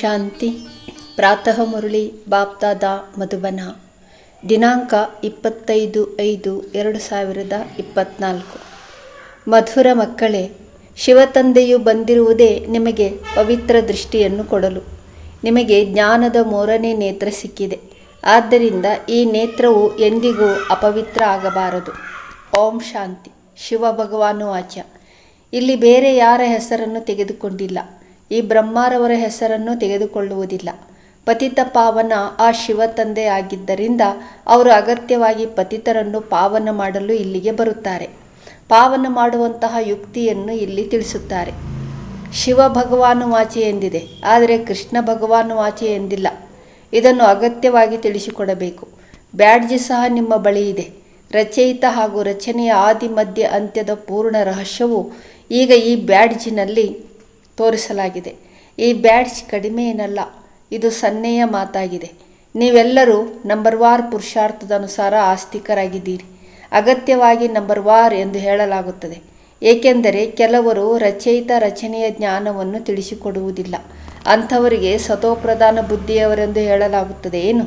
ಶಾಂತಿ. ಪ್ರಾತಃ ಮುರಳಿ ಬಾಪ್ದಾದ ಮಧುಬನ. ದಿನಾಂಕ ಇಪ್ಪತ್ತೈದು ಐದು ಎರಡು ಸಾವಿರದ ಇಪ್ಪತ್ನಾಲ್ಕು. ಮಧುರ ಮಕ್ಕಳೇ, ಶಿವತಂದೆಯು ಬಂದಿರುವುದೇ ನಿಮಗೆ ಪವಿತ್ರ ದೃಷ್ಟಿಯನ್ನು ಕೊಡಲು. ನಿಮಗೆ ಜ್ಞಾನದ ಮೂರನೇ ನೇತ್ರ ಸಿಕ್ಕಿದೆ. ಆದ್ದರಿಂದ ಈ ನೇತ್ರವು ಎಂದಿಗೂ ಅಪವಿತ್ರ ಆಗಬಾರದು. ಓಂ ಶಾಂತಿ. ಶಿವ ಭಗವಾನು ಆಚ ಇಲ್ಲಿ ಬೇರೆ ಯಾರ ಹೆಸರನ್ನು ತೆಗೆದುಕೊಂಡಿಲ್ಲ. ಈ ಬ್ರಹ್ಮಾರವರ ಹೆಸರನ್ನು ತೆಗೆದುಕೊಳ್ಳುವುದಿಲ್ಲ. ಪತಿತ ಪಾವನ ಆ ಶಿವ ತಂದೆ ಆಗಿದ್ದರಿಂದ ಅವರು ಅಗತ್ಯವಾಗಿ ಪತಿತರನ್ನು ಪಾವನ ಮಾಡಲು ಇಲ್ಲಿಗೆ ಬರುತ್ತಾರೆ. ಪಾವನ ಮಾಡುವಂತಹ ಯುಕ್ತಿಯನ್ನು ಇಲ್ಲಿ ತಿಳಿಸುತ್ತಾರೆ. ಶಿವ ಭಗವಾನು ವಾಚೆ ಎಂದಿದೆ, ಆದರೆ ಕೃಷ್ಣ ಭಗವಾನು ವಾಚೆ ಎಂದಿಲ್ಲ. ಇದನ್ನು ಅಗತ್ಯವಾಗಿ ತಿಳಿಸಿಕೊಡಬೇಕು. ಬ್ಯಾಡ್ಜ್ ಸಹ ನಿಮ್ಮ ಬಳಿ ಇದೆ. ರಚಯಿತ ಹಾಗೂ ರಚನೆಯ ಆದಿ ಮಧ್ಯ ಅಂತ್ಯದ ಪೂರ್ಣ ರಹಸ್ಯವು ಈಗ ಈ ಬ್ಯಾಡ್ಜಿನಲ್ಲಿ ತೋರಿಸಲಾಗಿದೆ. ಈ ಬ್ಯಾಡ್ಜ್ ಕಡಿಮೆ ಏನಲ್ಲ, ಇದು ಸನ್ನೆಯ ಮಾತಾಗಿದೆ. ನೀವೆಲ್ಲರೂ ನಂಬರ್ ವಾರ್ ಪುರುಷಾರ್ಥದ ಅನುಸಾರ ಆಸ್ತಿಕರಾಗಿದ್ದೀರಿ. ಅಗತ್ಯವಾಗಿ ನಂಬರ್ ವಾರ್ ಎಂದು ಹೇಳಲಾಗುತ್ತದೆ. ಏಕೆಂದರೆ ಕೆಲವರು ರಚಯಿತ ರಚನೆಯ ಜ್ಞಾನವನ್ನು ತಿಳಿಸಿಕೊಡುವುದಿಲ್ಲ. ಅಂಥವರಿಗೆ ಸತೋಪ್ರಧಾನ ಬುದ್ಧಿಯವರೆಂದು ಹೇಳಲಾಗುತ್ತದೆ ಏನು?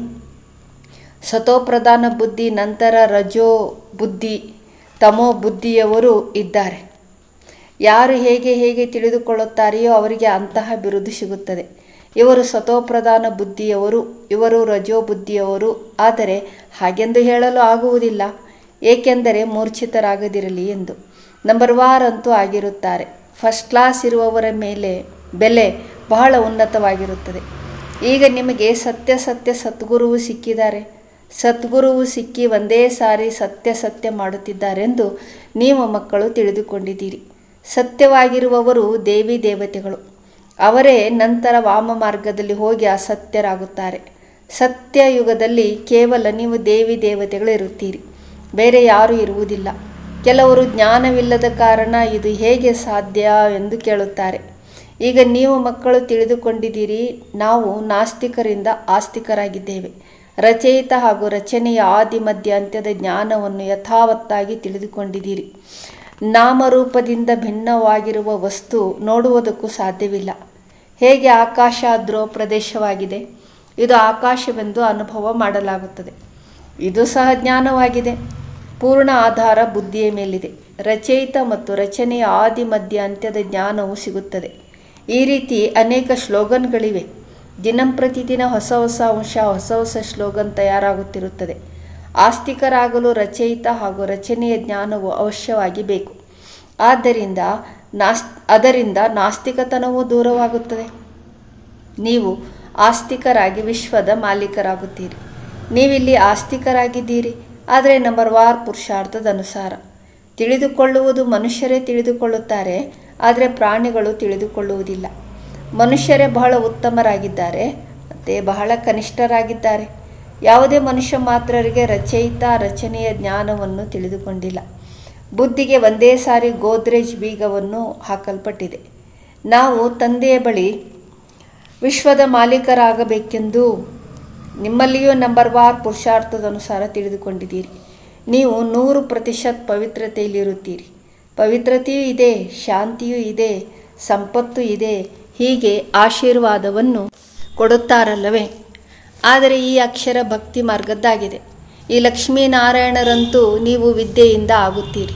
ಸತೋಪ್ರಧಾನ ಬುದ್ಧಿ ನಂತರ ರಜೋ ಬುದ್ಧಿ, ತಮೋ ಬುದ್ಧಿಯವರು ಇದ್ದಾರೆ. ಯಾರು ಹೇಗೆ ಹೇಗೆ ತಿಳಿದುಕೊಳ್ಳುತ್ತಾರೆಯೋ ಅವರಿಗೆ ಅಂತಹ ಬಿರುದು ಸಿಗುತ್ತದೆ. ಇವರು ಸತೋಪ್ರಧಾನ ಬುದ್ಧಿಯವರು, ಇವರು ರಜೋ ಬುದ್ಧಿಯವರು. ಆದರೆ ಹಾಗೆಂದು ಹೇಳಲು ಆಗುವುದಿಲ್ಲ. ಏಕೆಂದರೆ ಮೂರ್ಛಿತರಾಗದಿರಲಿ ಎಂದು. ನಂಬರ್ ವಾರ್ ಅಂತೂ ಆಗಿರುತ್ತಾರೆ. ಫಸ್ಟ್ ಕ್ಲಾಸ್ ಇರುವವರ ಮೇಲೆ ಬೆಲೆ ಬಹಳ ಉನ್ನತವಾಗಿರುತ್ತದೆ. ಈಗ ನಿಮಗೆ ಸತ್ಯ ಸತ್ಯ ಸದ್ಗುರುವು ಸಿಕ್ಕಿದ್ದಾರೆ. ಸದ್ಗುರುವು ಸಿಕ್ಕಿ ಒಂದೇ ಸಾರಿ ಸತ್ಯ ಸತ್ಯ ಮಾಡುತ್ತಿದ್ದಾರೆಂದು ನೀವು ಮಕ್ಕಳು ತಿಳಿದುಕೊಂಡಿದ್ದೀರಿ. ಸತ್ಯವಾಗಿರುವವರು ದೇವಿ ದೇವತೆಗಳು. ಅವರೇ ನಂತರ ವಾಮ ಮಾರ್ಗದಲ್ಲಿ ಹೋಗಿ ಅಸತ್ಯರಾಗುತ್ತಾರೆ. ಸತ್ಯ ಯುಗದಲ್ಲಿ ಕೇವಲ ನೀವು ದೇವಿ ದೇವತೆಗಳು ಇರುತ್ತೀರಿ ಬೇರೆ ಯಾರೂ ಇರುವುದಿಲ್ಲ. ಕೆಲವರು ಜ್ಞಾನವಿಲ್ಲದ ಕಾರಣ ಇದು ಹೇಗೆ ಸಾಧ್ಯ ಎಂದು ಕೇಳುತ್ತಾರೆ. ಈಗ ನೀವು ಮಕ್ಕಳು ತಿಳಿದುಕೊಂಡಿದ್ದೀರಿ, ನಾವು ನಾಸ್ತಿಕರಿಂದ ಆಸ್ತಿಕರಾಗಿದ್ದೇವೆ. ರಚಯಿತ ಹಾಗೂ ರಚನೆಯ ಆದಿ ಮಧ್ಯ ಅಂತ್ಯದ ಜ್ಞಾನವನ್ನು ಯಥಾವತ್ತಾಗಿ ತಿಳಿದುಕೊಂಡಿದ್ದೀರಿ. ನಾಮರೂಪದಿಂದ ಭಿನ್ನವಾಗಿರುವ ವಸ್ತು ನೋಡುವುದಕ್ಕೂ ಸಾಧ್ಯವಿಲ್ಲ. ಹೇಗೆ ಆಕಾಶ ಧ್ರುವ ಪ್ರದೇಶವಾಗಿದೆ? ಇದು ಆಕಾಶವೆಂದು ಅನುಭವ ಮಾಡಲಾಗುತ್ತದೆ. ಇದು ಸಹ ಜ್ಞಾನವಾಗಿದೆ. ಪೂರ್ಣ ಆಧಾರ ಬುದ್ಧಿಯ ಮೇಲಿದೆ. ರಚಯಿತ ಮತ್ತು ರಚನೆಯ ಆದಿ ಮಧ್ಯ ಅಂತ್ಯದ ಜ್ಞಾನವು ಸಿಗುತ್ತದೆ. ಈ ರೀತಿ ಅನೇಕ ಶ್ಲೋಗನ್ಗಳಿವೆ. ದಿನಂಪ್ರತಿದಿನ ಹೊಸ ಹೊಸ ಅಂಶ, ಹೊಸ ಹೊಸ ಶ್ಲೋಗನ್ ತಯಾರಾಗುತ್ತಿರುತ್ತದೆ. ಆಸ್ತಿಕರಾಗಲು ರಚಯಿತ ಹಾಗೂ ರಚನೆಯ ಜ್ಞಾನವು ಅವಶ್ಯವಾಗಿ ಬೇಕು ಆದ್ದರಿಂದ ನಾಸ್, ಅದರಿಂದ ನಾಸ್ತಿಕತನವು ದೂರವಾಗುತ್ತದೆ. ನೀವು ಆಸ್ತಿಕರಾಗಿ ವಿಶ್ವದ ಮಾಲೀಕರಾಗುತ್ತೀರಿ. ನೀವಿಲ್ಲಿ ಆಸ್ತಿಕರಾಗಿದ್ದೀರಿ. ಆದರೆ ನಂಬರ್ ವಾರ್ ಪುರುಷಾರ್ಥದ ಅನುಸಾರ. ತಿಳಿದುಕೊಳ್ಳುವುದು ಮನುಷ್ಯರೇ ತಿಳಿದುಕೊಳ್ಳುತ್ತಾರೆ, ಆದರೆ ಪ್ರಾಣಿಗಳು ತಿಳಿದುಕೊಳ್ಳುವುದಿಲ್ಲ. ಮನುಷ್ಯರೇ ಬಹಳ ಉತ್ತಮರಾಗಿದ್ದಾರೆ, ಮತ್ತು ಬಹಳ ಕನಿಷ್ಠರಾಗಿದ್ದಾರೆ. ಯಾವುದೇ ಮನುಷ್ಯ ಮಾತ್ರರಿಗೆ ರಚಯಿತ ರಚನೆಯ ಜ್ಞಾನವನ್ನು ತಿಳಿದುಕೊಂಡಿಲ್ಲ. ಬುದ್ಧಿಗೆ ಒಂದೇ ಸಾರಿ ಗೋದ್ರೇಜ್ ಬೀಗವನ್ನು ಹಾಕಲ್ಪಟ್ಟಿದೆ. ನಾವು ತಂದೆಯ ಬಳಿ ವಿಶ್ವದ ಮಾಲೀಕರಾಗಬೇಕೆಂದು ನಿಮ್ಮಲ್ಲಿಯೂ ನಂಬರ್ ವಾರ್ ಪುರುಷಾರ್ಥದ ಅನುಸಾರ ತಿಳಿದುಕೊಂಡಿದ್ದೀರಿ. ನೀವು ನೂರು ಪ್ರತಿಶತ ಪವಿತ್ರತೆಯಲ್ಲಿರುತ್ತೀರಿ ಪವಿತ್ರತೆಯೂ ಇದೆ, ಶಾಂತಿಯೂ ಇದೆ, ಸಂಪತ್ತು ಇದೆ, ಹೀಗೆ ಆಶೀರ್ವಾದವನ್ನು ಕೊಡುತ್ತಾರಲ್ಲವೇ? ಆದರೆ ಈ ಅಕ್ಷರ ಭಕ್ತಿ ಮಾರ್ಗದ್ದಾಗಿದೆ. ಈ ಲಕ್ಷ್ಮೀನಾರಾಯಣರಂತೂ ನೀವು ವಿದ್ಯೆಯಿಂದ ಆಗುತ್ತೀರಿ.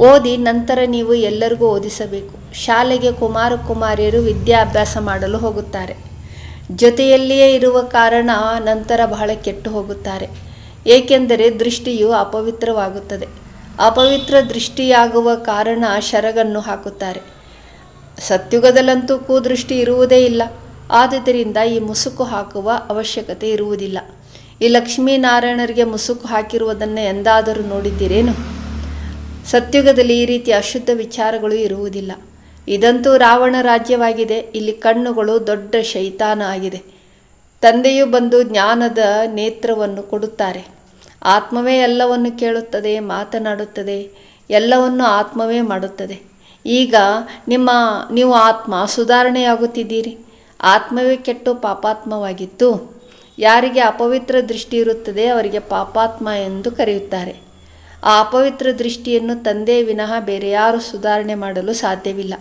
ಓದಿ ನಂತರ ನೀವು ಎಲ್ಲರಿಗೂ ಓದಿಸಬೇಕು. ಶಾಲೆಗೆ ಕುಮಾರ ಕುಮಾರಿಯರು ವಿದ್ಯಾಭ್ಯಾಸ ಮಾಡಲು ಹೋಗುತ್ತಾರೆ. ಜೊತೆಯಲ್ಲಿಯೇ ಇರುವ ಕಾರಣ ನಂತರ ಬಹಳ ಕೆಟ್ಟು ಹೋಗುತ್ತಾರೆ. ಏಕೆಂದರೆ ದೃಷ್ಟಿಯು ಅಪವಿತ್ರವಾಗುತ್ತದೆ. ಅಪವಿತ್ರ ದೃಷ್ಟಿಯಾಗುವ ಕಾರಣ ಶರಗನ್ನು ಹಾಕುತ್ತಾರೆ. ಸತ್ಯುಗದಲ್ಲಂತೂ ಕೂದೃಷ್ಟಿ ಇರುವುದೇ ಇಲ್ಲ. ಆದುದರಿಂದ ಈ ಮುಸುಕು ಹಾಕುವ ಅವಶ್ಯಕತೆ ಇರುವುದಿಲ್ಲ. ಈ ಲಕ್ಷ್ಮೀನಾರಾಯಣರಿಗೆ ಮುಸುಕು ಹಾಕಿರುವುದನ್ನು ಎಂದಾದರೂ ನೋಡಿದ್ದೀರೇನು? ಸತ್ಯುಗದಲ್ಲಿ ಈ ರೀತಿ ಅಶುದ್ಧ ವಿಚಾರಗಳು ಇರುವುದಿಲ್ಲ. ಇದಂತೂ ರಾವಣ ರಾಜ್ಯವಾಗಿದೆ. ಇಲ್ಲಿ ಕಣ್ಣುಗಳು ದೊಡ್ಡ ಶೈತಾನ ಆಗಿದೆ. ತಂದೆಯು ಬಂದು ಜ್ಞಾನದ ನೇತ್ರವನ್ನು ಕೊಡುತ್ತಾರೆ. ಆತ್ಮವೇ ಎಲ್ಲವನ್ನು ಕೇಳುತ್ತದೆ, ಮಾತನಾಡುತ್ತದೆ, ಎಲ್ಲವನ್ನು ಆತ್ಮವೇ ಮಾಡುತ್ತದೆ. ಈಗ ನಿಮ್ಮ, ನೀವು ಆತ್ಮ ಸುಧಾರಣೆಯಾಗುತ್ತಿದ್ದೀರಿ. ಆತ್ಮವೇ ಕೆಟ್ಟು ಪಾಪಾತ್ಮವಾಗಿತ್ತು. ಯಾರಿಗೆ ಅಪವಿತ್ರ ದೃಷ್ಟಿ ಇರುತ್ತದೆ ಅವರಿಗೆ ಪಾಪಾತ್ಮ ಎಂದು ಕರೆಯುತ್ತಾರೆ. ಆ ಅಪವಿತ್ರ ದೃಷ್ಟಿಯನ್ನು ತಂದೆ ವಿನಃ ಬೇರೆ ಯಾರು ಸುಧಾರಣೆ ಮಾಡಲು ಸಾಧ್ಯವಿಲ್ಲ.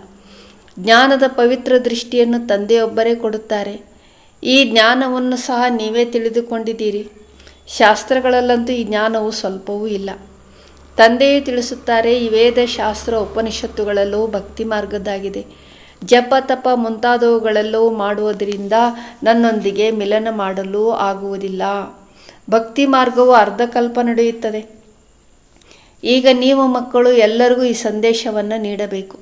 ಜ್ಞಾನದ ಪವಿತ್ರ ದೃಷ್ಟಿಯನ್ನು ತಂದೆಯೊಬ್ಬರೇ ಕೊಡುತ್ತಾರೆ. ಈ ಜ್ಞಾನವನ್ನು ಸಹ ನೀವೇ ತಿಳಿದುಕೊಂಡಿದ್ದೀರಿ. ಶಾಸ್ತ್ರಗಳಲ್ಲಂತೂ ಈ ಜ್ಞಾನವು ಸ್ವಲ್ಪವೂ ಇಲ್ಲ. ತಂದೆಯು ತಿಳಿಸುತ್ತಾರೆ, ಈ ವೇದ ಶಾಸ್ತ್ರ ಉಪನಿಷತ್ತುಗಳಲ್ಲೂ ಭಕ್ತಿ ಮಾರ್ಗದ್ದಾಗಿದೆ ಜಪ ತಪ ಮುಂತಾದವುಗಳೆಲ್ಲವೂ ಮಾಡುವುದರಿಂದ ನನ್ನೊಂದಿಗೆ ಮಿಲನ ಮಾಡಲು ಆಗುವುದಿಲ್ಲ. ಭಕ್ತಿ ಮಾರ್ಗವು ಅರ್ಧಕಲ್ಪ ನಡೆಯುತ್ತದೆ. ಈಗ ನೀವು ಮಕ್ಕಳು ಎಲ್ಲರಿಗೂ ಈ ಸಂದೇಶವನ್ನು ನೀಡಬೇಕು.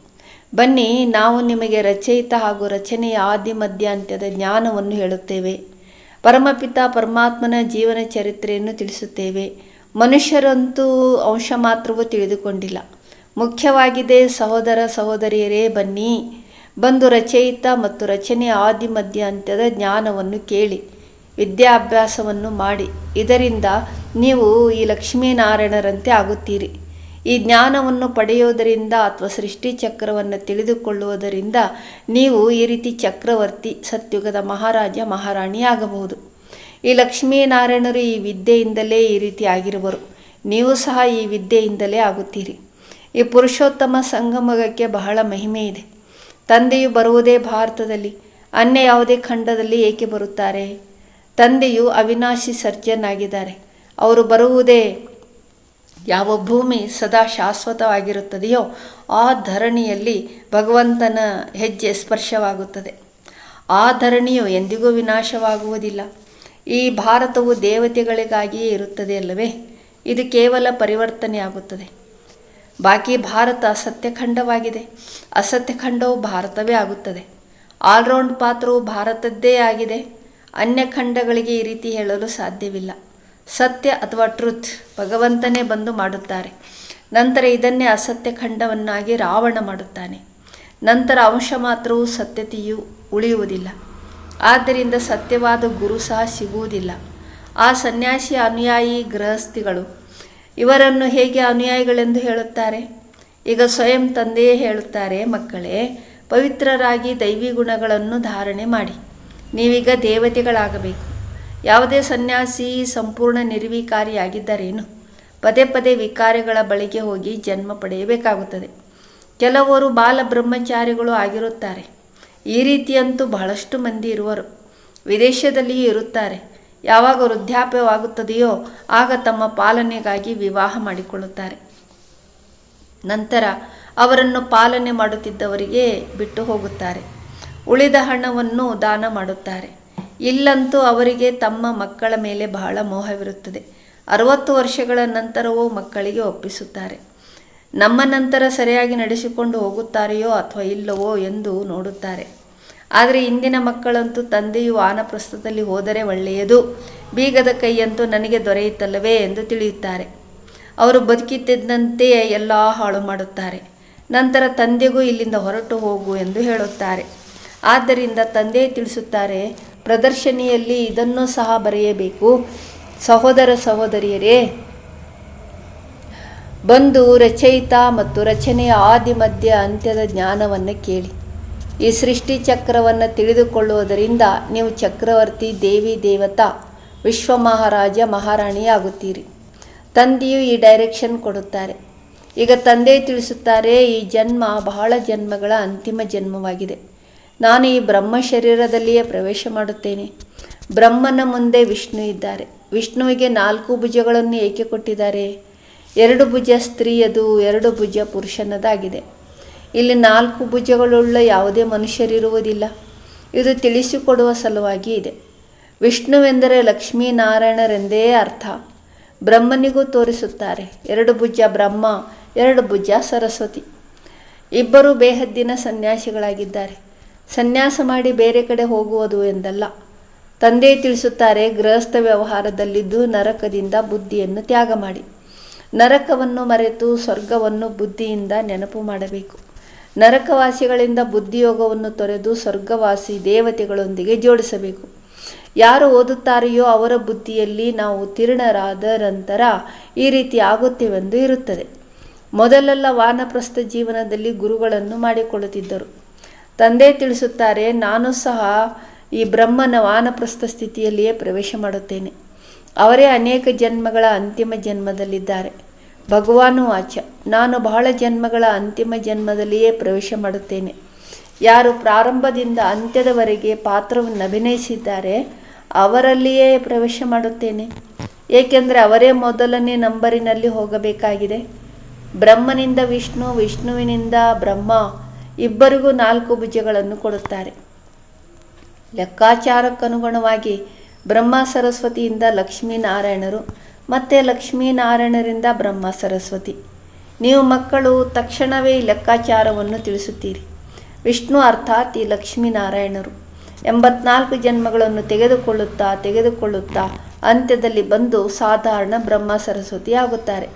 ಬನ್ನಿ, ನಾವು ನಿಮಗೆ ರಚಯಿತ ಹಾಗೂ ರಚನೆಯ ಆದಿ ಮಧ್ಯಾಂತ್ಯದ ಜ್ಞಾನವನ್ನು ಹೇಳುತ್ತೇವೆ. ಪರಮಪಿತ ಪರಮಾತ್ಮನ ಜೀವನ ಚರಿತ್ರೆಯನ್ನು ತಿಳಿಸುತ್ತೇವೆ. ಮನುಷ್ಯರಂತೂ ಅಂಶ ಮಾತ್ರವೂ ತಿಳಿದುಕೊಂಡಿಲ್ಲ. ಮುಖ್ಯವಾಗಿದೆ ಸಹೋದರ ಸಹೋದರಿಯರೇ ಬನ್ನಿ. ಬಂದು ರಚಯಿತ ಮತ್ತು ರಚನೆಯ ಆದಿ ಮಧ್ಯಾಂತ್ಯದ ಜ್ಞಾನವನ್ನು ಕೇಳಿ, ವಿದ್ಯಾಭ್ಯಾಸವನ್ನು ಮಾಡಿ. ಇದರಿಂದ ನೀವು ಈ ಲಕ್ಷ್ಮೀನಾರಾಯಣರಂತೆ ಆಗುತ್ತೀರಿ. ಈ ಜ್ಞಾನವನ್ನು ಪಡೆಯುವುದರಿಂದ ಅಥವಾ ಸೃಷ್ಟಿ ಚಕ್ರವನ್ನು ತಿಳಿದುಕೊಳ್ಳುವುದರಿಂದ ನೀವು ಈ ರೀತಿ ಚಕ್ರವರ್ತಿ, ಸತ್ಯುಗದ ಮಹಾರಾಜ, ಮಹಾರಾಣಿ ಆಗಬಹುದು. ಈ ಲಕ್ಷ್ಮೀನಾರಾಯಣರು ಈ ವಿದ್ಯೆಯಿಂದಲೇ ಈ ರೀತಿ ಆಗಿರುವರು. ನೀವು ಸಹ ಈ ವಿದ್ಯೆಯಿಂದಲೇ ಆಗುತ್ತೀರಿ. ಈ ಪುರುಷೋತ್ತಮ ಸಂಗಮಗಕ್ಕೆ ಬಹಳ ಮಹಿಮೆ ಇದೆ ತಂದೆಯು ಬರುವುದೇ ಭಾರತದಲ್ಲಿ, ಅನ್ಯ ಯಾವುದೇ ಖಂಡದಲ್ಲಿ ಏಕೆ ಬರುತ್ತಾರೆ? ತಂದೆಯು ಅವಿನಾಶಿ ಸರ್ಜನ್ ಆಗಿದ್ದಾರೆ ಅವರು ಬರುವುದೇ ಯಾವ ಭೂಮಿ ಸದಾ ಶಾಶ್ವತವಾಗಿರುತ್ತದೆಯೋ, ಆ ಧರಣಿಯಲ್ಲಿ ಭಗವಂತನ ಹೆಜ್ಜೆ ಸ್ಪರ್ಶವಾಗುತ್ತದೆ. ಆ ಧರಣಿಯು ಎಂದಿಗೂ ವಿನಾಶವಾಗುವುದಿಲ್ಲ. ಈ ಭಾರತವು ದೇವತೆಗಳಿಗಾಗಿಯೇ ಇರುತ್ತದೆ ಅಲ್ಲವೇ? ಇದು ಕೇವಲ ಪರಿವರ್ತನೆ ಆಗುತ್ತದೆ ಬಾಕಿ ಭಾರತ ಅಸತ್ಯಖಂಡವಾಗಿದೆ ಅಸತ್ಯಖಂಡವು ಭಾರತವೇ ಆಗುತ್ತದೆ. ಆಲ್ರೌಂಡ್ ಪಾತ್ರವು ಭಾರತದ್ದೇ ಆಗಿದೆ. ಅನ್ಯ ಖಂಡಗಳಿಗೆ ಈ ರೀತಿ ಹೇಳಲು ಸಾಧ್ಯವಿಲ್ಲ. ಸತ್ಯ ಅಥವಾ ಟ್ರುತ್ ಭಗವಂತನೇ ಬಂದು ಮಾಡುತ್ತಾರೆ. ನಂತರ ಇದನ್ನೇ ಅಸತ್ಯ ಖಂಡವನ್ನಾಗಿ ರಾವಣ ಮಾಡುತ್ತಾನೆ. ನಂತರ ಅಂಶ ಮಾತ್ರವೂ ಸತ್ಯತೆಯು ಉಳಿಯುವುದಿಲ್ಲ. ಆದ್ದರಿಂದ ಸತ್ಯವಾದ ಗುರು ಸಹ ಸಿಗುವುದಿಲ್ಲ. ಆ ಸನ್ಯಾಸಿ ಅನುಯಾಯಿ ಗೃಹಸ್ಥಿಗಳು ಇವರನ್ನು ಹೇಗೆ ಅನುಯಾಯಿಗಳೆಂದು ಹೇಳುತ್ತಾರೆ? ಈಗ ಸ್ವಯಂ ತಂದೆಯೇ ಹೇಳುತ್ತಾರೆ, ಮಕ್ಕಳೇ, ಪವಿತ್ರರಾಗಿ ದೈವಿ ಗುಣಗಳನ್ನು ಧಾರಣೆ ಮಾಡಿ. ನೀವೀಗ ದೇವತೆಗಳಾಗಬೇಕು. ಯಾವುದೇ ಸನ್ಯಾಸಿ ಸಂಪೂರ್ಣ ನಿರ್ವಿಕಾರಿಯಾಗಿದ್ದರೇನು? ಪದೇ ಪದೇ ವಿಕಾರಗಳ ಬಳಿಗೆ ಹೋಗಿ ಜನ್ಮ ಪಡೆಯಬೇಕಾಗುತ್ತದೆ. ಕೆಲವರು ಬಾಲ ಬ್ರಹ್ಮಚಾರಿಗಳು ಆಗಿರುತ್ತಾರೆ. ಈ ರೀತಿಯಂತೂ ಬಹಳಷ್ಟು ಮಂದಿ ಇರುವರು. ವಿದೇಶದಲ್ಲಿಯೂ ಇರುತ್ತಾರೆ. ಯಾವಾಗ ವೃದ್ಧಾಪ್ಯವಾಗುತ್ತದೆಯೋ ಆಗ ತಮ್ಮ ಪಾಲನೆಗಾಗಿ ವಿವಾಹ ಮಾಡಿಕೊಳ್ಳುತ್ತಾರೆ. ನಂತರ ಅವರನ್ನು ಪಾಲನೆ ಮಾಡುತ್ತಿದ್ದವರಿಗೆ ಬಿಟ್ಟು ಹೋಗುತ್ತಾರೆ. ಉಳಿದ ಹಣವನ್ನು ದಾನ ಮಾಡುತ್ತಾರೆ. ಇಲ್ಲಂತೂ ಅವರಿಗೆ ತಮ್ಮ ಮಕ್ಕಳ ಮೇಲೆ ಬಹಳ ಮೋಹವಿರುತ್ತದೆ. ಅರವತ್ತು ವರ್ಷಗಳ ನಂತರವೂ ಮಕ್ಕಳಿಗೆ ಒಪ್ಪಿಸುತ್ತಾರೆ. ನಮ್ಮ ನಂತರ ಸರಿಯಾಗಿ ನಡೆಸಿಕೊಂಡು ಹೋಗುತ್ತಾರೆಯೋ ಅಥವಾ ಇಲ್ಲವೋ ಎಂದು ನೋಡುತ್ತಾರೆ. ಆದರೆ ಇಂದಿನ ಮಕ್ಕಳಂತೂ ತಂದೆಯು ವಾನಪ್ರಸ್ಥದಲ್ಲಿ ಹೋದರೆ ಒಳ್ಳೆಯದು. ಬೀಗದ ಕೈಯಂತೂ ನನಗೆ ದೊರೆಯುತ್ತಲ್ಲವೇ ಎಂದು ತಿಳಿಯುತ್ತಾರೆ. ಅವರು ಬದುಕಿದ್ದಂತೆಯೇ ಎಲ್ಲ ಹಾಳು ಮಾಡುತ್ತಾರೆ. ನಂತರ ತಂದೆಗೂ ಇಲ್ಲಿಂದ ಹೊರಟು ಹೋಗು ಎಂದು ಹೇಳುತ್ತಾರೆ. ಆದ್ದರಿಂದ ತಂದೆ ತಿಳಿಸುತ್ತಾರೆ, ಪ್ರದರ್ಶನಿಯಲ್ಲಿ ಇದನ್ನು ಸಹ ಬರೆಯಬೇಕು. ಸಹೋದರ ಸಹೋದರಿಯರೇ, ಬಂದು ರಚಯಿತ ಮತ್ತು ರಚನೆಯ ಆದಿ ಮಧ್ಯ ಅಂತ್ಯದ ಜ್ಞಾನವನ್ನು ಕೇಳಿ. ಈ ಸೃಷ್ಟಿ ಚಕ್ರವನ್ನು ತಿಳಿದುಕೊಳ್ಳುವುದರಿಂದ ನೀವು ಚಕ್ರವರ್ತಿ, ದೇವಿ, ದೇವತಾ ವಿಶ್ವ ಮಹಾರಾಜ ಮಹಾರಾಣಿಯಾಗುತ್ತೀರಿ. ತಂದೆಯು ಈ ಡೈರೆಕ್ಷನ್ ಕೊಡುತ್ತಾರೆ. ಈಗ ತಂದೆ ತಿಳಿಸುತ್ತಾರೆ, ಈ ಜನ್ಮ ಬಹಳ ಜನ್ಮಗಳ ಅಂತಿಮ ಜನ್ಮವಾಗಿದೆ. ನಾನು ಈ ಬ್ರಹ್ಮ ಶರೀರದಲ್ಲಿಯೇ ಪ್ರವೇಶ ಮಾಡುತ್ತೇನೆ. ಬ್ರಹ್ಮನ ಮುಂದೆ ವಿಷ್ಣು ಇದ್ದಾರೆ. ವಿಷ್ಣುವಿಗೆ ನಾಲ್ಕು ಭುಜಗಳನ್ನು ಏಕೆ ಕೊಟ್ಟಿದ್ದಾರೆ? ಎರಡು ಭುಜ ಸ್ತ್ರೀಯದು, ಎರಡು ಭುಜ ಪುರುಷನದಾಗಿದೆ. ಇಲ್ಲಿ ನಾಲ್ಕು ಭುಜಗಳುಳ್ಳ ಯಾವುದೇ ಮನುಷ್ಯರಿರುವುದಿಲ್ಲ. ಇದು ತಿಳಿಸಿಕೊಡುವ ಸಲುವಾಗಿ ಇದೆ. ವಿಷ್ಣುವೆಂದರೆ ಲಕ್ಷ್ಮೀನಾರಾಯಣರೆಂದೇ ಅರ್ಥ. ಬ್ರಹ್ಮನಿಗೂ ತೋರಿಸುತ್ತಾರೆ, ಎರಡು ಭುಜ ಬ್ರಹ್ಮ, ಎರಡು ಭುಜ ಸರಸ್ವತಿ. ಇಬ್ಬರು ಬೇಹದ್ದಿನ ಸನ್ಯಾಸಿಗಳಾಗಿದ್ದಾರೆ. ಸನ್ಯಾಸ ಮಾಡಿ ಬೇರೆ ಕಡೆ ಹೋಗುವುದು ಎಂದಲ್ಲ. ತಂದೆ ತಿಳಿಸುತ್ತಾರೆ, ಗೃಹಸ್ಥ ವ್ಯವಹಾರದಲ್ಲಿದ್ದು ನರಕದಿಂದ ಬುದ್ಧಿಯನ್ನು ತ್ಯಾಗ ಮಾಡಿ. ನರಕವನ್ನು ಮರೆತು ಸ್ವರ್ಗವನ್ನು ಬುದ್ಧಿಯಿಂದ ನೆನಪು ಮಾಡಬೇಕು. ನರಕವಾಸಿಗಳಿಂದ ಬುದ್ಧಿಯೋಗವನ್ನು ತೊರೆದು ಸ್ವರ್ಗವಾಸಿ ದೇವತೆಗಳೊಂದಿಗೆ ಜೋಡಿಸಬೇಕು. ಯಾರು ಓದುತ್ತಾರೆಯೋ ಅವರ ಬುದ್ಧಿಯಲ್ಲಿ ನಾವು ತೀರ್ಣರಾದ ನಂತರ ಈ ರೀತಿ ಆಗುತ್ತೇವೆಂದು ಇರುತ್ತದೆ. ಮೊದಲೆಲ್ಲ ವಾನಪ್ರಸ್ಥ ಜೀವನದಲ್ಲಿ ಗುರುಗಳನ್ನು ಮಾಡಿಕೊಳ್ಳುತ್ತಿದ್ದರು. ತಂದೆ ತಿಳಿಸುತ್ತಾರೆ, ನಾನು ಸಹ ಈ ಬ್ರಹ್ಮನ ವಾನಪ್ರಸ್ಥ ಸ್ಥಿತಿಯಲ್ಲಿಯೇ ಪ್ರವೇಶ ಮಾಡುತ್ತೇನೆ. ಅವರೇ ಅನೇಕ ಜನ್ಮಗಳ ಅಂತಿಮ ಜನ್ಮದಲ್ಲಿದ್ದಾರೆ. ಭಗವಾನು ಆಚ ನಾನು ಬಹಳ ಜನ್ಮಗಳ ಅಂತಿಮ ಜನ್ಮದಲ್ಲಿಯೇ ಪ್ರವೇಶ ಮಾಡುತ್ತೇನೆ. ಯಾರು ಪ್ರಾರಂಭದಿಂದ ಅಂತ್ಯದವರೆಗೆ ಪಾತ್ರವನ್ನು ಅಭಿನಯಿಸಿದ್ದಾರೆ, ಅವರಲ್ಲಿಯೇ ಪ್ರವೇಶ ಮಾಡುತ್ತೇನೆ. ಏಕೆಂದರೆ ಅವರೇ ಮೊದಲನೇ ನಂಬರಿನಲ್ಲಿ ಹೋಗಬೇಕಾಗಿದೆ. ಬ್ರಹ್ಮನಿಂದ ವಿಷ್ಣು, ವಿಷ್ಣುವಿನಿಂದ ಬ್ರಹ್ಮ, ಇಬ್ಬರಿಗೂ ನಾಲ್ಕು ಭುಜಗಳನ್ನು ಕೊಡುತ್ತಾರೆ. ಲೆಕ್ಕಾಚಾರಕ್ಕನುಗುಣವಾಗಿ ಬ್ರಹ್ಮ ಸರಸ್ವತಿಯಿಂದ ಲಕ್ಷ್ಮೀನಾರಾಯಣರು ಮತ್ತು ಲಕ್ಷ್ಮೀನಾರಾಯಣರಿಂದ ಬ್ರಹ್ಮ ಸರಸ್ವತಿ. ನೀವು ಮಕ್ಕಳು ತಕ್ಷಣವೇ ಲೆಕ್ಕಾಚಾರವನ್ನು ತಿಳಿಸುತ್ತೀರಿ. ವಿಷ್ಣು ಅರ್ಥಾತ್ ಈ ಲಕ್ಷ್ಮೀನಾರಾಯಣರು. ಎಂಬತ್ನಾಲ್ಕು ಜನ್ಮಗಳನ್ನು ತೆಗೆದುಕೊಳ್ಳುತ್ತಾ ತೆಗೆದುಕೊಳ್ಳುತ್ತಾ ಅಂತ್ಯದಲ್ಲಿ ಬಂದು ಸಾಧಾರಣ ಬ್ರಹ್ಮ ಸರಸ್ವತಿ ಆಗುತ್ತಾರೆ.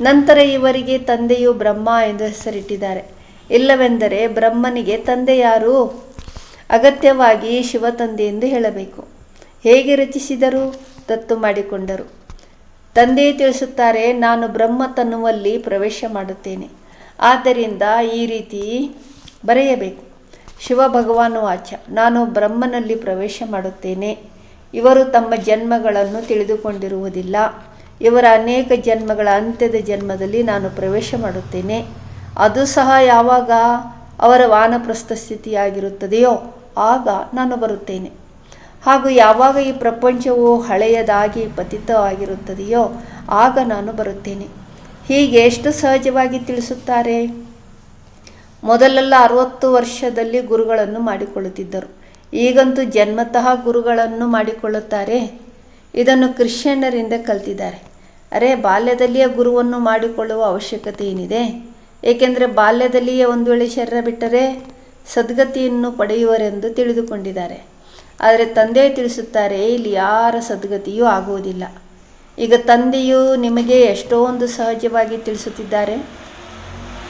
ನಂತರ ಇವರಿಗೆ ತಂದೆಯು ಬ್ರಹ್ಮ ಎಂದು ಹೆಸರಿಟ್ಟಿದ್ದಾರೆ. ಇಲ್ಲವೆಂದರೆ ಬ್ರಹ್ಮನಿಗೆ ತಂದೆ ಯಾರು? ಅಗತ್ಯವಾಗಿ ಶಿವ ತಂದೆ ಎಂದು ಹೇಳಬೇಕು. ಹೇಗೆ ರಚಿಸಿದರು? ದತ್ತು ಮಾಡಿಕೊಂಡರು. ತಂದೆ ತಿಳಿಸುತ್ತಾರೆ, ನಾನು ಬ್ರಹ್ಮ ತನ್ನುವಲ್ಲಿ ಪ್ರವೇಶ ಮಾಡುತ್ತೇನೆ. ಆದ್ದರಿಂದ ಈ ರೀತಿ ಬರೆಯಬೇಕು. ಶಿವ ಭಗವಾನು ವಾಚ ನಾನು ಬ್ರಹ್ಮನಲ್ಲಿ ಪ್ರವೇಶ ಮಾಡುತ್ತೇನೆ. ಇವರು ತಮ್ಮ ಜನ್ಮಗಳನ್ನು ತಿಳಿದುಕೊಂಡಿರುವುದಿಲ್ಲ. ಇವರ ಅನೇಕ ಜನ್ಮಗಳ ಅಂತ್ಯದ ಜನ್ಮದಲ್ಲಿ ನಾನು ಪ್ರವೇಶ ಮಾಡುತ್ತೇನೆ. ಅದು ಸಹ ಯಾವಾಗ ಅವರ ವಾನಪ್ರಸ್ಥ ಸ್ಥಿತಿಯಾಗಿರುತ್ತದೆಯೋ ಆಗ ನಾನು ಬರುತ್ತೇನೆ. ಹಾಗೂ ಯಾವಾಗ ಈ ಪ್ರಪಂಚವು ಹಳೆಯದಾಗಿ ಪತಿತವಾಗಿರುತ್ತದೆಯೋ ಆಗ ನಾನು ಬರುತ್ತೇನೆ. ಹೀಗೆ ಎಷ್ಟು ಸಹಜವಾಗಿ ತಿಳಿಸುತ್ತಾರೆ? ಮೊದಲೆಲ್ಲ ಅರವತ್ತು ವರ್ಷದಲ್ಲಿ ಗುರುಗಳನ್ನು ಮಾಡಿಕೊಳ್ಳುತ್ತಿದ್ದರು. ಈಗಂತೂ ಜನ್ಮತಃ ಗುರುಗಳನ್ನು ಮಾಡಿಕೊಳ್ಳುತ್ತಾರೆ. ಇದನ್ನು ಕ್ರಿಶ್ಚಿಯನ್ನರಿಂದ ಕಲ್ತಿದ್ದಾರೆ. ಅರೆ, ಬಾಲ್ಯದಲ್ಲಿಯೇ ಗುರುವನ್ನು ಮಾಡಿಕೊಳ್ಳುವ ಅವಶ್ಯಕತೆ ಏನಿದೆ? ಏಕೆಂದರೆ ಬಾಲ್ಯದಲ್ಲಿಯೇ ಒಂದು ವೇಳೆ ಶರೀರ ಬಿಟ್ಟರೆ ಸದ್ಗತಿಯನ್ನು ಪಡೆಯುವರೆಂದು ತಿಳಿದುಕೊಂಡಿದ್ದಾರೆ. ಆದರೆ ತಂದೆ ತಿಳಿಸುತ್ತಾರೆ, ಇಲ್ಲಿ ಯಾರ ಸದ್ಗತಿಯೂ ಆಗುವುದಿಲ್ಲ. ಈಗ ತಂದೆಯು ನಿಮಗೆ ಎಷ್ಟೊಂದು ಸಹಜವಾಗಿ ತಿಳಿಸುತ್ತಿದ್ದಾರೆ?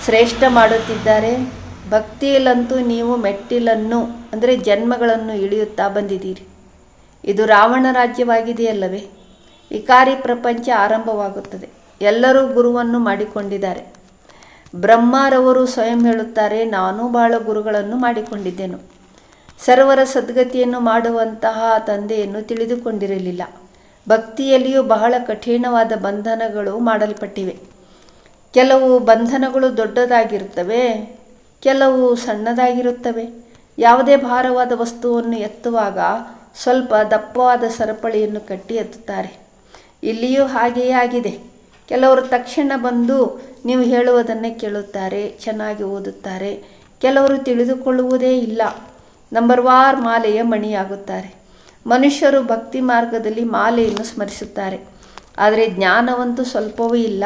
ಶ್ರೇಷ್ಠ ಮಾಡುತ್ತಿದ್ದಾರೆ. ಭಕ್ತಿಯಲ್ಲಂತೂ ನೀವು ಮೆಟ್ಟಿಲನ್ನು, ಅಂದರೆ ಜನ್ಮಗಳನ್ನು ಇಳಿಯುತ್ತಾ ಬಂದಿದ್ದೀರಿ. ಇದು ರಾವಣ ರಾಜ್ಯವಾಗಿದೆಯಲ್ಲವೇ? ವಿಕಾರಿ ಪ್ರಪಂಚ ಆರಂಭವಾಗುತ್ತದೆ. ಎಲ್ಲರೂ ಗುರುವನ್ನು ಮಾಡಿಕೊಂಡಿದ್ದಾರೆ. ಬ್ರಹ್ಮರವರು ಸ್ವಯಂ ಹೇಳುತ್ತಾರೆ, ನಾನು ಬಹಳ ಗುರುಗಳನ್ನು ಮಾಡಿಕೊಂಡಿದ್ದೆನು. ಸರ್ವರ ಸದ್ಗತಿಯನ್ನು ಮಾಡುವಂತಹ ತಂದೆಯನ್ನು ತಿಳಿದುಕೊಂಡಿರಲಿಲ್ಲ. ಭಕ್ತಿಯಲ್ಲಿಯೂ ಬಹಳ ಕಠಿಣವಾದ ಬಂಧನಗಳು ಮಾಡಲ್ಪಟ್ಟಿವೆ. ಕೆಲವು ಬಂಧನಗಳು ದೊಡ್ಡದಾಗಿರುತ್ತವೆ, ಕೆಲವು ಸಣ್ಣದಾಗಿರುತ್ತವೆ. ಯಾವುದೇ ಭಾರವಾದ ವಸ್ತುವನ್ನು ಎತ್ತುವಾಗ ಸ್ವಲ್ಪ ದಪ್ಪವಾದ ಸರಪಳಿಯನ್ನು ಕಟ್ಟಿ ಎತ್ತುತ್ತಾರೆ. ಇಲ್ಲಿಯೂ ಹಾಗೆಯೇ ಆಗಿದೆ. ಕೆಲವರು ತಕ್ಷಣ ಬಂದು ನೀವು ಹೇಳುವುದನ್ನೇ ಕೇಳುತ್ತಾರೆ, ಚೆನ್ನಾಗಿ ಓದುತ್ತಾರೆ. ಕೆಲವರು ತಿಳಿದುಕೊಳ್ಳುವುದೇ ಇಲ್ಲ. ನಂಬರ್ ವಾರ್ ಮಾಲೆಯ ಮಣಿಯಾಗುತ್ತಾರೆ. ಮನುಷ್ಯರು ಭಕ್ತಿ ಮಾರ್ಗದಲ್ಲಿ ಮಾಲೆಯನ್ನು ಸ್ಮರಿಸುತ್ತಾರೆ. ಆದರೆ ಜ್ಞಾನವಂತೂ ಸ್ವಲ್ಪವೂ ಇಲ್ಲ.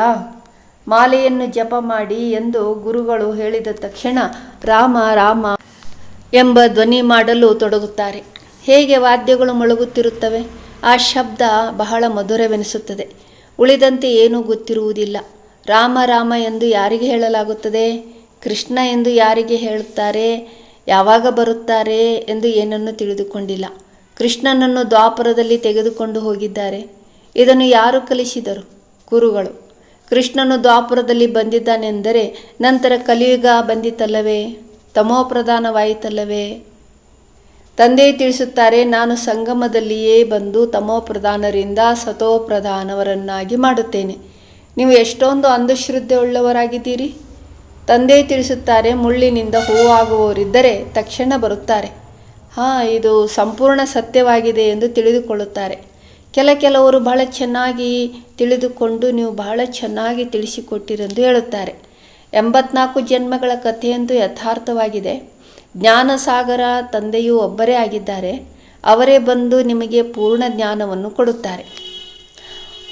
ಮಾಲೆಯನ್ನು ಜಪ ಮಾಡಿ ಎಂದು ಗುರುಗಳು ಹೇಳಿದ ತಕ್ಷಣ ರಾಮ ರಾಮ ಎಂಬ ಧ್ವನಿ ಮಾಡಲು ತೊಡಗುತ್ತಾರೆ. ಹೇಗೆ ವಾದ್ಯಗಳು ಮೊಳಗುತ್ತಿರುತ್ತವೆ ಆ ಶಬ್ದ ಬಹಳ ಮಧುರವೆನಿಸುತ್ತದೆ. ಉಳಿದಂತೆ ಏನೂ ಗೊತ್ತಿರುವುದಿಲ್ಲ. ರಾಮ ರಾಮ ಎಂದು ಯಾರಿಗೆ ಹೇಳಲಾಗುತ್ತದೆ? ಕೃಷ್ಣ ಎಂದು ಯಾರಿಗೆ ಹೇಳುತ್ತಾರೆ? ಯಾವಾಗ ಬರುತ್ತಾರೆ ಎಂದು ಏನನ್ನು ತಿಳಿದುಕೊಂಡಿಲ್ಲ. ಕೃಷ್ಣನನ್ನು ದ್ವಾಪರದಲ್ಲಿ ತೆಗೆದುಕೊಂಡು ಹೋಗಿದ್ದಾರೆ. ಇದನ್ನು ಯಾರು ಕಲಿಸಿದರು? ಗುರುಗಳು. ಕೃಷ್ಣನು ದ್ವಾಪರದಲ್ಲಿ ಬಂದಿದ್ದಾನೆಂದರೆ ನಂತರ ಕಲಿಯುಗ ಬಂದಿತಲ್ಲವೇ? ತಮೋಪ್ರಧಾನವಾಯಿತಲ್ಲವೇ ತಂದೆ ತಿಳಿಸುತ್ತಾರೆ, ನಾನು ಸಂಗಮದಲ್ಲಿಯೇ ಬಂದು ತಮೋಪ್ರಧಾನರಿಂದ ಸತೋಪ್ರಧಾನವರನ್ನಾಗಿ ಮಾಡುತ್ತೇನೆ. ನೀವು ಎಷ್ಟೊಂದು ಅಂಧಶ್ರದ್ಧೆ ಉಳ್ಳವರಾಗಿದ್ದೀರಿ ತಂದೆ ತಿಳಿಸುತ್ತಾರೆ, ಮುಳ್ಳಿನಿಂದ ಹೂವಾಗುವವರಿದ್ದರೆ ತಕ್ಷಣ ಬರುತ್ತಾರೆ. ಹಾಂ, ಇದು ಸಂಪೂರ್ಣ ಸತ್ಯವಾಗಿದೆ ಎಂದು ತಿಳಿದುಕೊಳ್ಳುತ್ತಾರೆ. ಕೆಲ ಕೆಲವರು ಬಹಳ ಚೆನ್ನಾಗಿ ತಿಳಿದುಕೊಂಡು ನೀವು ಬಹಳ ಚೆನ್ನಾಗಿ ತಿಳಿಸಿಕೊಟ್ಟಿರೆಂದು ಹೇಳುತ್ತಾರೆ. ಎಂಬತ್ನಾಲ್ಕು ಜನ್ಮಗಳ ಕಥೆಯಂತೂ ಯಥಾರ್ಥವಾಗಿದೆ. ಜ್ಞಾನಸಾಗರ ತಂದೆಯು ಒಬ್ಬರೇ ಆಗಿದ್ದಾರೆ. ಅವರೇ ಬಂದು ನಿಮಗೆ ಪೂರ್ಣ ಜ್ಞಾನವನ್ನು ಕೊಡುತ್ತಾರೆ.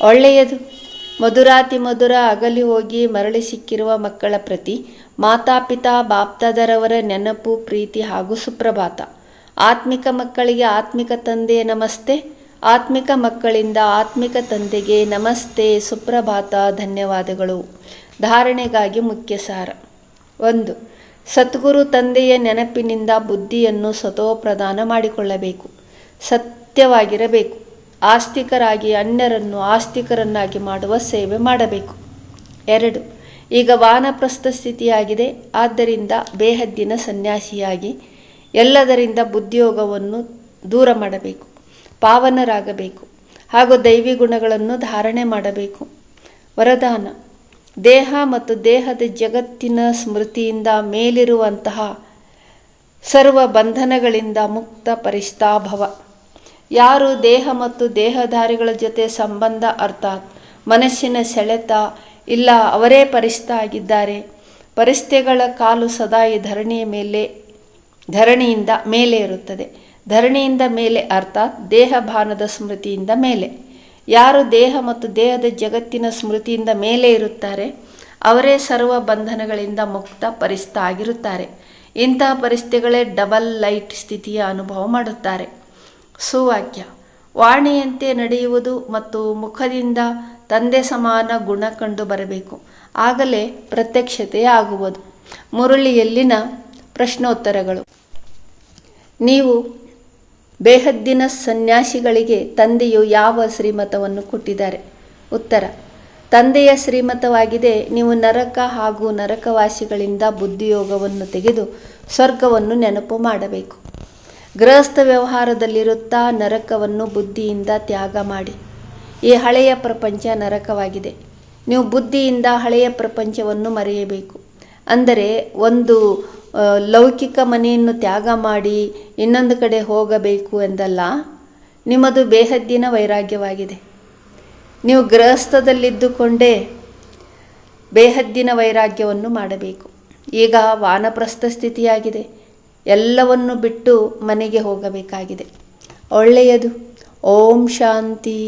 ಒಳ್ಳೆಯದು. ಮಧುರಾತಿ ಮಧುರ ಅಗಲಿ ಹೋಗಿ ಮರಳಿ ಸಿಕ್ಕಿರುವ ಮಕ್ಕಳ ಪ್ರತಿ ಮಾತಾಪಿತಾ ಬಾಪ್ತಾದರವರ ನೆನಪು, ಪ್ರೀತಿ ಹಾಗೂ ಸುಪ್ರಭಾತ. ಆತ್ಮಿಕ ಮಕ್ಕಳಿಗೆ ಆತ್ಮಿಕ ತಂದೆ ನಮಸ್ತೆ. ಆತ್ಮಿಕ ಮಕ್ಕಳಿಂದ ಆತ್ಮಿಕ ತಂದೆಗೆ ನಮಸ್ತೆ, ಸುಪ್ರಭಾತ, ಧನ್ಯವಾದಗಳು. ಧಾರಣೆಗಾಗಿ ಮುಖ್ಯ ಸಾರ. ಒಂದು, ಸದ್ಗುರು ತಂದೆಯ ನೆನಪಿನಿಂದ ಬುದ್ಧಿಯನ್ನು ಸ್ವತೋ ಪ್ರದಾನ ಮಾಡಿಕೊಳ್ಳಬೇಕು. ಸತ್ಯವಾಗಿರಬೇಕು. ಆಸ್ತಿಕರಾಗಿ ಅನ್ಯರನ್ನು ಆಸ್ತಿಕರನ್ನಾಗಿ ಮಾಡುವ ಸೇವೆ ಮಾಡಬೇಕು. ಎರಡು, ಈಗ ವಾನಪ್ರಸ್ಥ ಸ್ಥಿತಿಯಾಗಿದೆ. ಆದ್ದರಿಂದ ಬೇಹದ್ದಿನ ಸನ್ಯಾಸಿಯಾಗಿ ಎಲ್ಲದರಿಂದ ಬುದ್ಧಿಯೋಗವನ್ನು ದೂರ ಮಾಡಬೇಕು, ಪಾವನರಾಗಬೇಕು ಹಾಗೂ ದೈವಿ ಗುಣಗಳನ್ನು ಧಾರಣೆ ಮಾಡಬೇಕು. ವರದಾನ, ದೇಹ ಮತ್ತು ದೇಹದ ಜಗತ್ತಿನ ಸ್ಮೃತಿಯಿಂದ ಮೇಲಿರುವಂತಹ ಸರ್ವ ಬಂಧನಗಳಿಂದ ಮುಕ್ತ ಪರಿಸ್ತಾಭವ. ಯಾರು ದೇಹ ಮತ್ತು ದೇಹಧಾರಿಗಳ ಜೊತೆ ಸಂಬಂಧ ಅರ್ಥಾತ್ ಮನಸ್ಸಿನ ಸೆಳೆತ, ಇಲ್ಲ ಅವರೇ ಪರಿಸ್ಥ ಆಗಿದ್ದಾರೆ. ಪರಿಸ್ಥೆಗಳ ಕಾಲು ಸದಾ ಈ ಧರಣಿಯ ಮೇಲೆ, ಧರಣಿಯಿಂದ ಮೇಲೆ ಇರುತ್ತದೆ. ಧರಣಿಯಿಂದ ಮೇಲೆ ಅರ್ಥಾತ್ ದೇಹ ಭಾನದ ಸ್ಮೃತಿಯಿಂದ ಮೇಲೆ. ಯಾರು ದೇಹ ಮತ್ತು ದೇಹದ ಜಗತ್ತಿನ ಸ್ಮೃತಿಯಿಂದ ಮೇಲೆ ಇರುತ್ತಾರೆ, ಅವರೇ ಸರ್ವ ಬಂಧನಗಳಿಂದ ಮುಕ್ತ ಪರಿಸ್ಥ ಆಗಿರುತ್ತಾರೆ. ಇಂತಹ ಪರಿಸ್ಥಿತಿಗಳೇ ಡಬಲ್ ಲೈಟ್ ಸ್ಥಿತಿಯ ಅನುಭವ ಮಾಡುತ್ತಾರೆ. ಸುವಾಕ್ಯ. ವಾಣಿಯಂತೆ ನಡೆಯುವುದು ಮತ್ತು ಮುಖದಿಂದ ತಂದೆ ಸಮಾನ ಗುಣ ಕಂಡು ಬರಬೇಕು. ಆಗಲೇ ಪ್ರತ್ಯಕ್ಷತೆ ಆಗುವುದು. ಮುರುಳಿಯಲ್ಲಿನ ಪ್ರಶ್ನೋತ್ತರಗಳು. ನೀವು ಬೇಹದ್ದಿನ ಸನ್ಯಾಸಿಗಳಿಗೆ ತಂದೆಯು ಯಾವ ಶ್ರೀಮತವನ್ನು ಕೊಟ್ಟಿದ್ದಾರೆ? ಉತ್ತರ. ತಂದೆಯ ಶ್ರೀಮತವಾಗಿದೆ. ನೀವು ನರಕ ಹಾಗೂ ನರಕವಾಸಿಗಳಿಂದ ಬುದ್ಧಿಯೋಗವನ್ನು ತೆಗೆದು ಸ್ವರ್ಗವನ್ನು ನೆನಪು ಮಾಡಬೇಕು. ಗೃಹಸ್ಥ ವ್ಯವಹಾರದಲ್ಲಿರುತ್ತಾ ನರಕವನ್ನು ಬುದ್ಧಿಯಿಂದ ತ್ಯಾಗ ಮಾಡಿ. ಈ ಹಳೆಯ ಪ್ರಪಂಚ ನರಕವಾಗಿದೆ. ನೀವು ಬುದ್ಧಿಯಿಂದ ಹಳೆಯ ಪ್ರಪಂಚವನ್ನು ಮರೆಯಬೇಕು. ಅಂದರೆ ಒಂದು ಲೌಕಿಕ ಮನೆಯನ್ನು ತ್ಯಾಗ ಮಾಡಿ ಇನ್ನೊಂದು ಕಡೆ ಹೋಗಬೇಕು ಎಂದಲ್ಲ, ನಿಮ್ಮದು ಬೇಹದ್ದಿನ ವೈರಾಗ್ಯವಾಗಿದೆ. ನೀವು ಗೃಹಸ್ಥದಲ್ಲಿದ್ದುಕೊಂಡೇ ಬೇಹದ್ದಿನ ವೈರಾಗ್ಯವನ್ನು ಮಾಡಬೇಕು. ಈಗ ವಾನಪ್ರಸ್ಥ ಸ್ಥಿತಿಯಾಗಿದೆ. ಎಲ್ಲವನ್ನು ಬಿಟ್ಟು ಮನೆಗೆ ಹೋಗಬೇಕಾಗಿದೆ. ಒಳ್ಳೆಯದು. ಓಂ ಶಾಂತಿ.